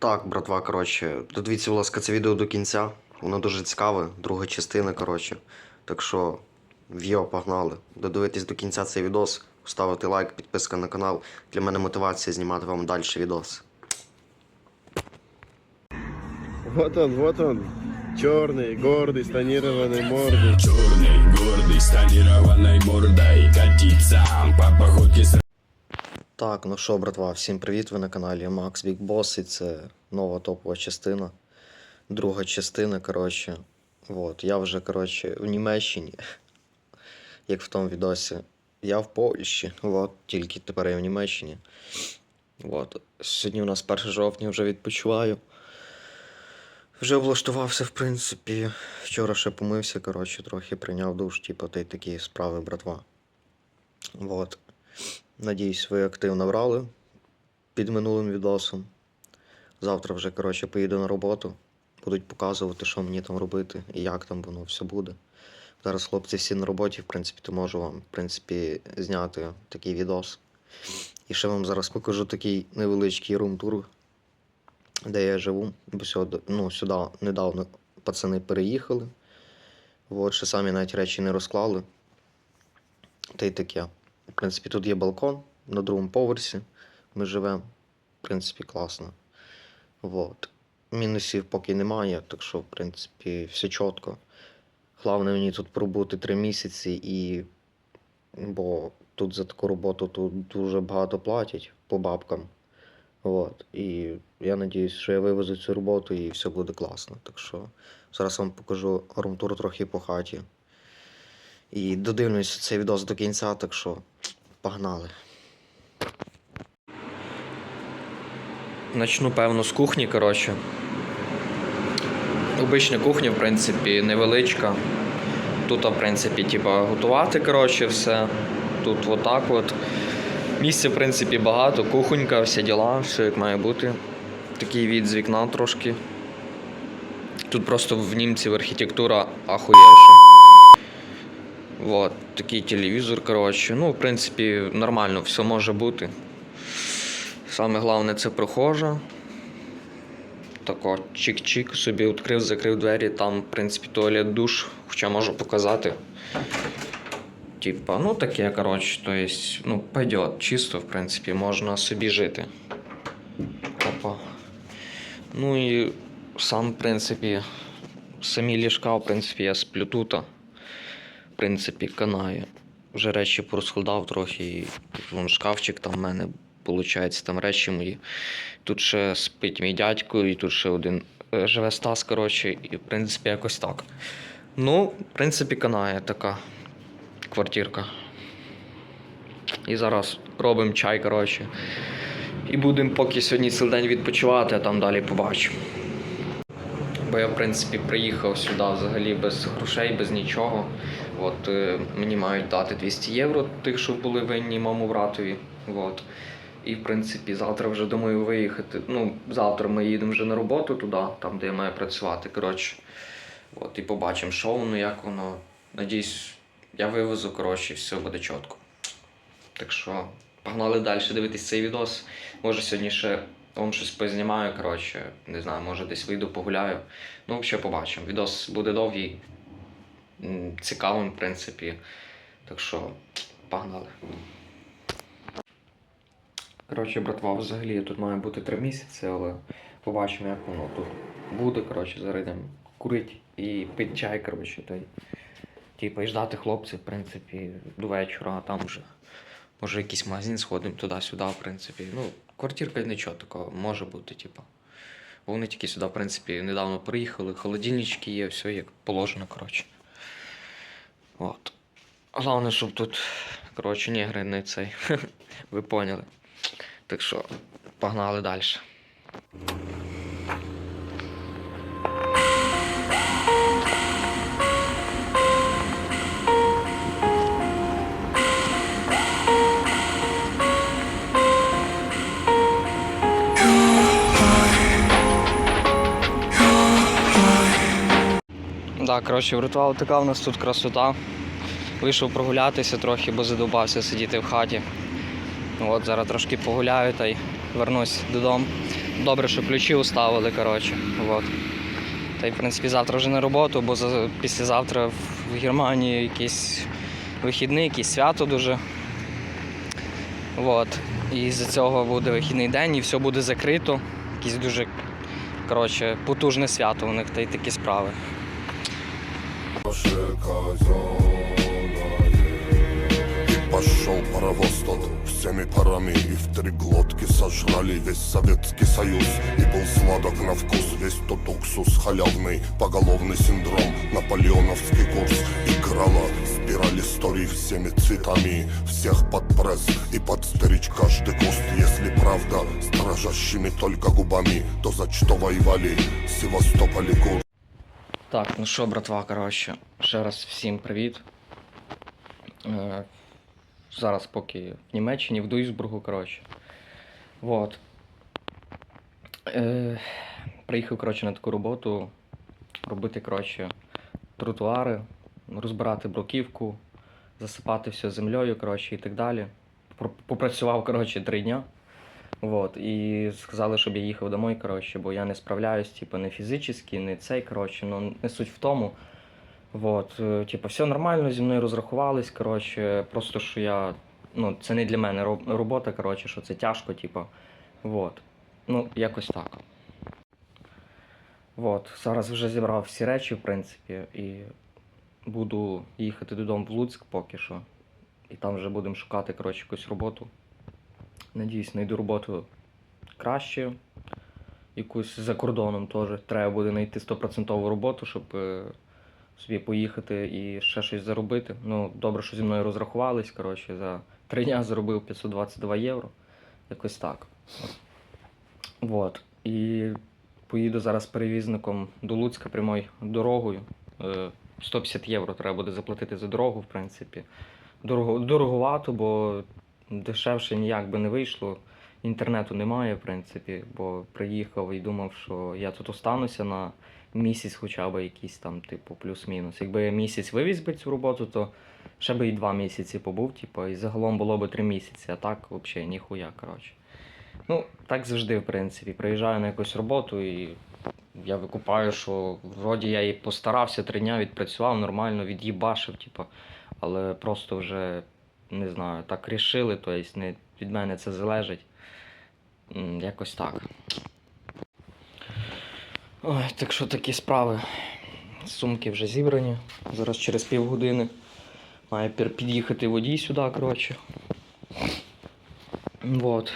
Так, братва, коротше, додивіться, будь ласка, це відео до кінця. Воно дуже цікаве, друга частина, коротше. Так що, в'йо, погнали. Додивитись до кінця цей відос, ставити лайк, підписка на канал. Для мене мотивація знімати вам далі відос. Вот он, вот он. Черный, гордый, с тонированной мордой. Черный, гордый, с тонированной мордой Катится по походке с так, ну що, братва, всім привіт! Ви на каналі Макс Big Boss, і це нова топова частина. Друга частина, коротше. Вот, я вже, коротше, в Німеччині, як в тому відосі. Я в Польщі, от, тільки тепер я в Німеччині. От. Сьогодні у нас 1 жовтня вже відпочиваю. Вже облаштувався, в принципі. Вчора ще помився, коротше, трохи прийняв душ, типу, та такі справи, братва. Вот. Надіюсь, ви активно брали під минулим відосом. Завтра вже, коротше, поїду на роботу. Будуть показувати, що мені там робити і як там воно все буде. Зараз хлопці всі на роботі, в принципі, то можу вам, в принципі, зняти такий відос. І ще вам зараз покажу такий невеличкий рум-тур, де я живу. Бо сюди, ну, сюди недавно пацани переїхали. От, ще самі навіть речі не розклали. Та й таке. Принципі, тут є балкон на другому поверсі. Ми живемо. В принципі, класно. Вот. Мінусів поки немає, так що, в принципі, все чітко. Головне мені тут пробути три місяці і. Бо тут за таку роботу тут дуже багато платять по бабкам. Вот. І я надіюсь, що я вивезу цю роботу і все буде класно. Так що зараз вам покажу румтур трохи по хаті. І додивлюсь цей відос до кінця, так що погнали. Начну, певно, з кухні, коротше. Обична кухня, в принципі, невеличка. Тут, в принципі, типа, готувати, коротше, все. Тут отак от. Місця, в принципі, багато, кухонька, всі діла, все як має бути. Такий від з вікна трошки. Тут просто в німців архітектура ахуєвша. Вот, такий телевізор, коротше. Ну, в принципі, нормально все може бути. Саме головне це прохожа. Тако чик-чик, собі відкрив, закрив двері, там, в принципі, туалет душ, хоча можу показати. Типа, ну таке, коротше, то есть, ну, пойдет, чисто, в принципі, можна собі жити. Опа. Ну і сам, в принципі, самі ліжка, в принципі, я сплю тут. Принципі, канає. Вже речі порозкладав трохи. І вон шкафчик там в мене, виходить, там речі мої. Тут ще спить мій дядько, і тут ще один е, живе Стас, коротше, і в принципі якось так. Ну, в принципі, канає така квартирка. І зараз робимо чай, коротше. І будемо поки сьогодні цілий день відпочивати, а там далі побачимо. Бо я, в принципі, приїхав сюди взагалі без грошей, без нічого. От е, мені мають дати 200 євро, тих, що були винні моєму братові. От. І, в принципі, завтра вже думаю виїхати. Ну, завтра ми їдемо вже на роботу туди, там, де я маю працювати. Коротше. От, і побачимо, що воно, як воно. Надіюсь, я вивезу, коротше, і все буде чітко. Так що, погнали далі дивитись цей відос. Може, сьогодні ще вам щось познімаю, коротше, не знаю, може десь вийду, погуляю. Ну, взагалі побачимо. Відос буде довгий, цікавим, в принципі. Так що, погнали. Коротше, братва, взагалі тут має бути три місяці, але побачимо, як воно тут буде. Коротше, зараз йдемо курити і пити чай, коротше, та й Типа і ждати хлопців, в принципі, до вечора, а там вже може якийсь магазин сходимо туди-сюди, в принципі. Ну, квартирка нічого такого може бути, типу. Вони тільки сюди, в принципі, недавно приїхали, холодильнички є, все як положено, коротше. От. Головне, щоб тут, коротше, нігри не цей. Ви поняли. Так що, погнали далі. Да, коротше, врятував така у нас тут красота. Вийшов прогулятися трохи, бо задовбався сидіти в хаті. От зараз трошки погуляю та й вернусь додому. Добре, що ключі уставили, коротше. Вот. Та й, в принципі, завтра вже на роботу, бо за, післязавтра в Германії якийсь вихідний, якесь свято дуже. Вот. І з-за цього буде вихідний день і все буде закрито. Якесь дуже коротше, потужне свято у них та й такі справи. И пошел паровоз тот всеми парами И в три глотки сожрали весь Советский Союз. И был сладок на вкус весь тот уксус халявный Поголовный синдром, наполеоновский курс. Играла спираль историй всеми цветами Всех под пресс и подстричь каждый куст. Если правда с дрожащими только губами То за что воевали? Севастополь и Курск Так, ну що, братва, коротше, ще раз всім привіт. Е, зараз поки в Німеччині, в Дуйсбургу, коротше. Вот. Е, приїхав, коротше, на таку роботу робити, коротше, тротуари, розбирати бруківку, засипати все землею, коротше, і так далі. Попрацював, коротше, три дня. Вот, і сказали, щоб я їхав домой, коротше, бо я не справляюсь, типу, не фізично, не цей, коротше, ну не суть в тому. Вот, е, типу, все нормально, зі мною розрахувались, коротше, просто що я. Ну, це не для мене робота, коротше, що це тяжко, типу. Вот. Ну, якось так. Вот, зараз вже зібрав всі речі, в принципі, і буду їхати додому в Луцьк поки що. І там вже будемо шукати, коротше, якусь роботу. Надіюсь, знайду роботу краще. Якусь за кордоном теж. Треба буде знайти 100% роботу, щоб е, собі поїхати і ще щось заробити. Ну, добре, що зі мною розрахувались. Коротше, за три дня заробив 522 євро. Якось так. Вот. І поїду зараз перевізником до Луцька прямою дорогою. Е, 150 євро треба буде заплатити за дорогу, в принципі. Дорого, дороговато, бо дешевше ніяк би не вийшло. Інтернету немає, в принципі, бо приїхав і думав, що я тут остануся на місяць, хоча б якийсь там, типу, плюс-мінус. Якби я місяць вивіз би цю роботу, то ще би і два місяці побув, типу, і загалом було б три місяці, а так взагалі ніхуя, коротше. Ну, так завжди, в принципі. Приїжджаю на якусь роботу і я викупаю, що вроді я і постарався три дня, відпрацював нормально, від'їбашив, типу, але просто вже не знаю, так рішили, тобто не від мене це залежить. Якось так. Ой, так що такі справи. Сумки вже зібрані. Зараз через півгодини має під'їхати водій сюди, коротше. Вот.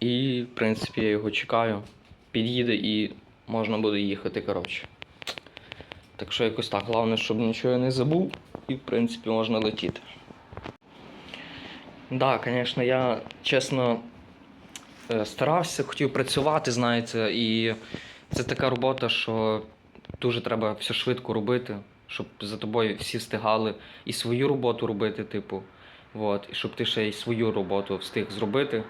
І, в принципі, я його чекаю. Під'їде і можна буде їхати, коротше. Так що якось так. Головне, щоб нічого я не забув, і, в принципі, можна летіти. Да, звісно, я чесно е, старався, хотів працювати, знаєте, і це така робота, що дуже треба все швидко робити, щоб за тобою всі встигали і свою роботу робити, типу. Вот, і щоб ти ще й свою роботу встиг зробити.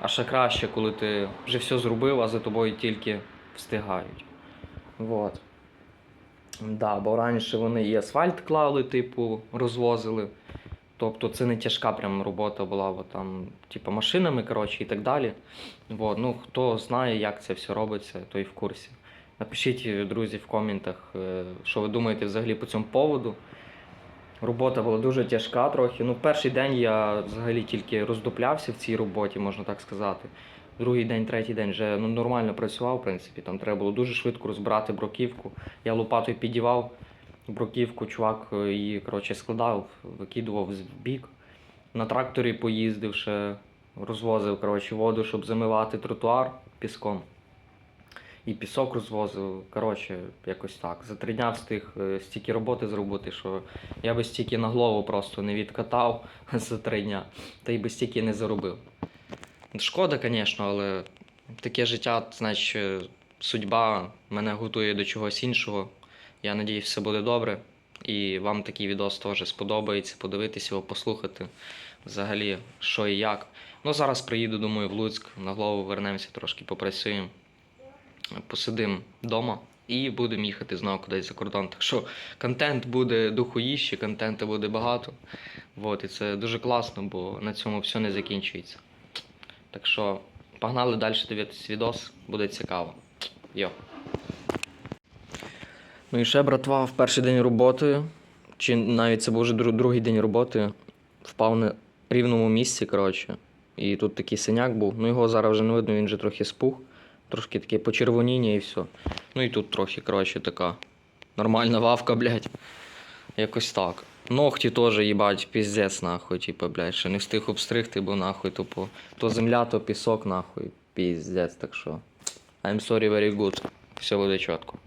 А ще краще, коли ти вже все зробив, а за тобою тільки встигають. Вот. Да, бо раніше вони і асфальт клали, типу, розвозили. Тобто це не тяжка прям робота була, бо там, типу, машинами, коротше, і так далі. Вот. Ну, хто знає, як це все робиться, той в курсі. Напишіть, друзі, в коментах, е, що ви думаєте взагалі по цьому поводу. Робота була дуже тяжка трохи. Ну, перший день я взагалі тільки роздуплявся в цій роботі, можна так сказати. Другий день, третій день вже ну, нормально працював, в принципі. Там треба було дуже швидко розбирати бруківку. Я лопатою підівав бруківку, чувак е, її коротше, складав, викидував в бік. На тракторі поїздив ще, розвозив коротше, воду, щоб замивати тротуар піском. І пісок розвозив. Коротше, якось так. За три дня встиг е, стільки роботи зробити, що я би стільки на голову просто не відкатав за три дня, та й би стільки не заробив. Шкода, звісно, але таке життя, значить, е, судьба мене готує до чогось іншого. Я надіюсь, все буде добре. І вам такий відос теж сподобається, подивитися його, послухати взагалі, що і як. Ну, зараз приїду, думаю, в Луцьк, на голову вернемося, трошки попрацюємо, посидимо вдома і будемо їхати знову кудись за кордон. Так що контент буде духоїще, контенту буде багато. Вот, і це дуже класно, бо на цьому все не закінчується. Так що Погнали далі дивитись відос, буде цікаво. Йо. Ну і ще, братва, в перший день роботи, чи навіть це був вже другий день роботи, впав на рівному місці, коротше. І тут такий синяк був. Ну його зараз вже не видно, він вже трохи спух. Трошки таке почервоніння і все. Ну і тут трохи, коротше, така нормальна вавка, блядь. Якось так. Ногті теж, їбать, піздець, нахуй, типу, блядь, ще не встиг обстригти, бо нахуй, тупо. То земля, то пісок, нахуй. Піздець, так що. I'm sorry very good. Все буде чітко.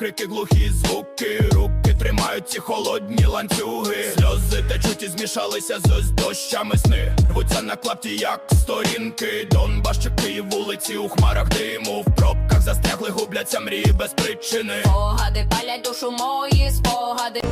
Крики, глухі звуки Руки тримають ці холодні ланцюги. Сльози течуть і змішалися з дощами сни. Рвуться на клапті, як сторінки. Донбас чи Київ, вулиці у хмарах диму. В пробках застрягли, губляться мрії без причини. Погади палять душу мої спогади.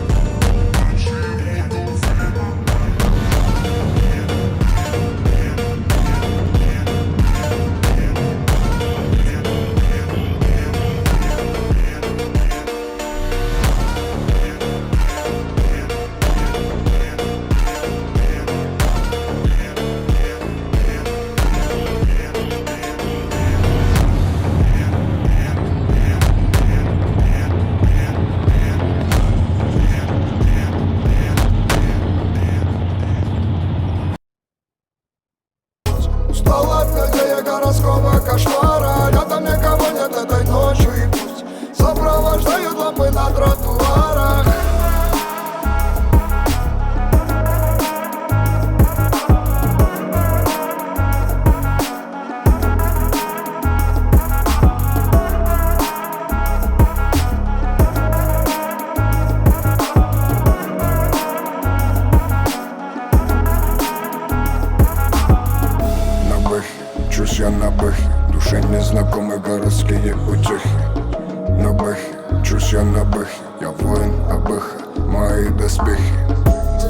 Мои доспехи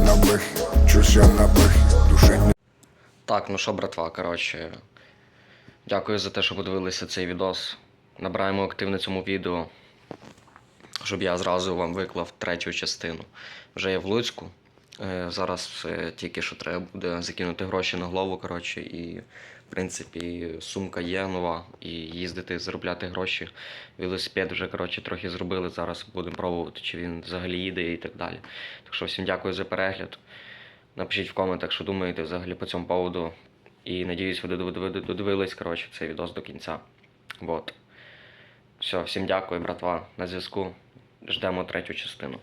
На бэхе, чусь я на бэхе Душе не Так, ну що, братва, коротше. Дякую за те, що подивилися цей відос. Набираємо актив на цьому відео, щоб я зразу вам виклав третю частину. Вже я в Луцьку. Е, Зараз е, тільки що треба буде закинути гроші на голову, коротше, і в принципі сумка є нова, і їздити, заробляти гроші. Велосипед вже коротше, трохи зробили. Зараз будемо пробувати, чи він взагалі їде і так далі. Так що всім дякую за перегляд. Напишіть в коментах, що думаєте взагалі по цьому поводу. І надіюсь, ви додивились коротше, цей відос до кінця. Вот. Все, всім дякую, братва, на зв'язку. Ждемо третю частину.